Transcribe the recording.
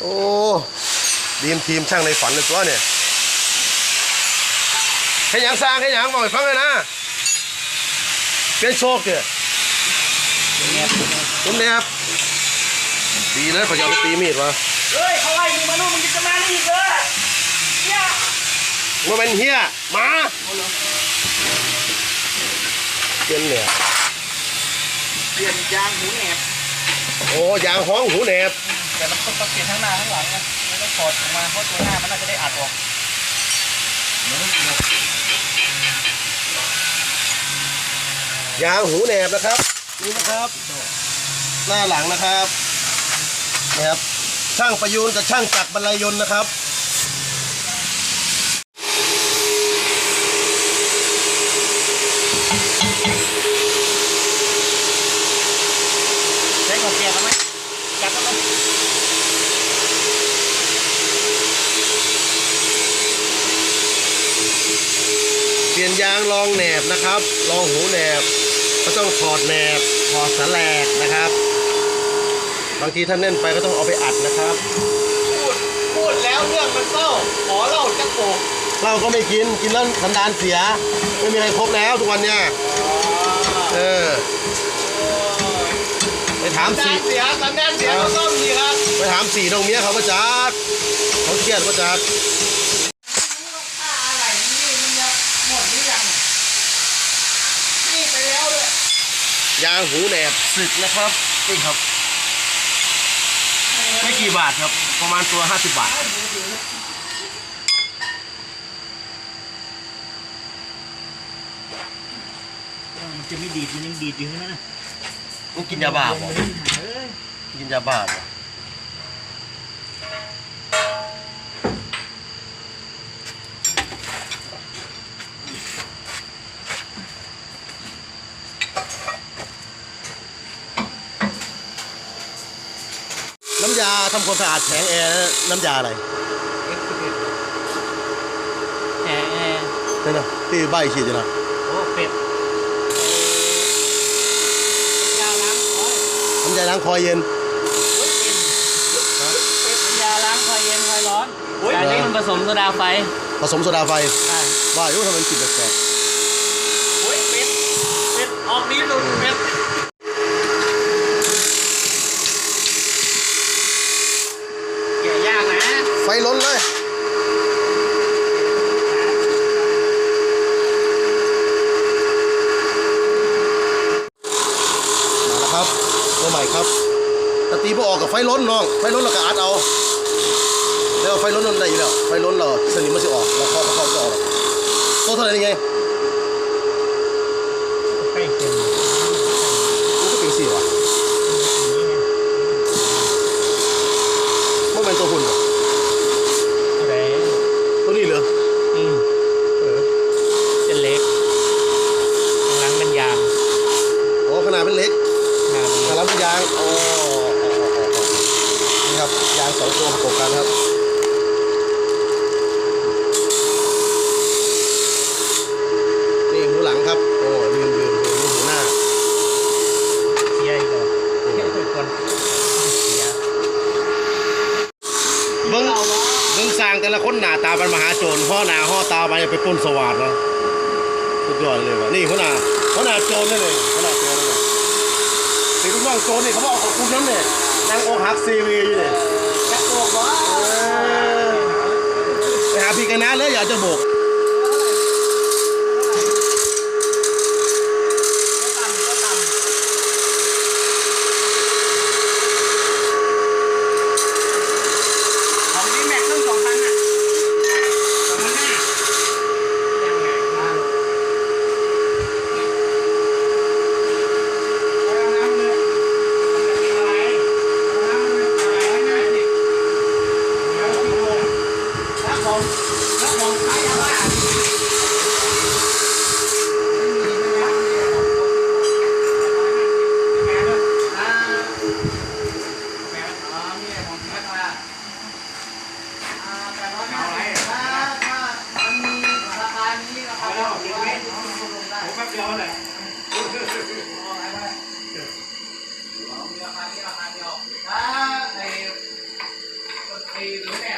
โอ้ดีมทีมช่างในฝันเลยตัวเนี่ยให้หยังสร้างให้หยังบอกให้ฟังเลยนะเป็นโชคเถอะผมเนี่ยครับดีเลยพยายามตีมีดวะเฮ้ยเขาไล่มึงมาลูกมึงจะมานี่อีกเหรอเนี่ยว่าเป็นเฮียหมาเป็นเนี่ยเปลี่ยนยางหูแหนบโอ้ยางห้องหูแหนบ แต่มันต้องเปลี่ยนทั้งหน้าทั้งหลังนะไม่ต้องถอดออกมาเพราะตัวหน้ามันน่าจะได้อัดออกยางหูแหนบนะครับนี่นะครับ หน้าหลังนะครับนะครับช่างประยูนกับช่างจักรบรรลัยยนต์นะครับ ใช้ของเกียร์กันไหมจับกันไหม เปลี่ ยนยางรองแหนบนะครับรองหูแหนบ ก็ต้องถอดแหนบถอดสแลกนะครับ บางทีถ้าแน่นไปก็ต้องเอาไปอัดนะครับ พูดพูดแล้วเรื่องมันเศร้าขอเล่าจะโกงเหล้าก็ไม่กินกินแล้วสันดานเสีย ไม่มีใครครบแล้วทุกวันเนี่ยเออไปถามสันสีดานเสียสันดานเสียก็ต้องมีครับไปถามสีน้องเมียเขาประจักเขาเครียดประจัก ค่าอะไรนี่มันจะหมดหรือยังให้ไปแล้วด้วย ยางหูแหนบสึกนะครับนี่ครับ ไม่กี่บาทครับ ประมาณตัว 50 บาท มันจะไม่ดีดมันยังดีดอยู่ใช่ไหมนะมึงกินยาบ้าบ่เอ้ยกินยาบ้าบ่ น้ำยาทำความสะอาดแผงแอร์น้ำยาอะไรแหมนั่นนะที่ใบฉีดอยู่นะโอ้เป็ดยาล้างคอยน้ำยาล้างคอยเย็นเป็นยาล้างคอยเย็นคอยร้อนยแต่นี่มันผสมโซดาไฟ ผสมโซดาไฟใช่ว่าอยู่ทำไมมันกลิ่นแปลกโอ้ยเป็ดเป็ดออกนี้หลุดเป็ดแกะยากนะ ๆไฟล้นเลย มาแล้วครับตัวใหม่ครับแตตีพวกออกกับไฟล้นน้อง ไฟล้นเราก็อัดเอา แล้วไฟล้นนั่นได้อยู่แล้ว ไฟล้นเราสนิมมันจะออกเราเคาะเคาะจะออกตัวเท่าไหร่นี่ไงใกล้เคียงมันก็เป็นสี่วะมันเป็นตัวหุ่นเหรอ อะไร ตัวนี้เหรอ อืม เออ เป็นเล็กข้างหลังเป็นยาง อ๋อขนาดเป็นเล็ก ยาง ขนาดเป็นยางอ๋ออ๋ออ๋ออ๋อนี่ครับ ยางสองตัวประกบกันครับ นี่หูหลังครับ โอ้ลืมลืมลืมหูหน้า เสียอีกแล้วเสียทุกคนเสีย เบิ้งเบิ้งสร้างแต่ละคนหน้าตาเป็นมหาโจรห่อหน้าห่อตาไปไปปล้นสวัสดิ์นะสุดยอดเลยว่ะนี่หัวหน้าหัวหน้าโจรนี่เลยหัวหน้าโจรนี่เลยนี่ลูกน้องโจรนี่เขาบอกขอบคุณน้ำเนี่ยนางโอฮักซีวีอยู่เนี่ยจะโกงวะไปหาพี่กันนะเลยอยากจะโบกของดีแม็กซ์ตั้งสองพันอะสองพันห้ายังไงครับเอาน้ำเลยอะไรเอาน้ำเลยอะไรง่ายๆสิเอาที่โกงแล้วของแล้วของขายยาบ้าไม่มีนะครับเนี่ยแม่ด้วยอ่าแม่อ๋อเนี่ยของขายยาบ้า อ่าแต่ว่าถ้าถ้าถ้ามันมีราคานี้ราคาเท่าไหร่ลงได้ ผมแป๊บ เดียวเลยเออะรไปเอามีราคานี้ราคาเดียวถ้าไอ้ไอ้หนูแม่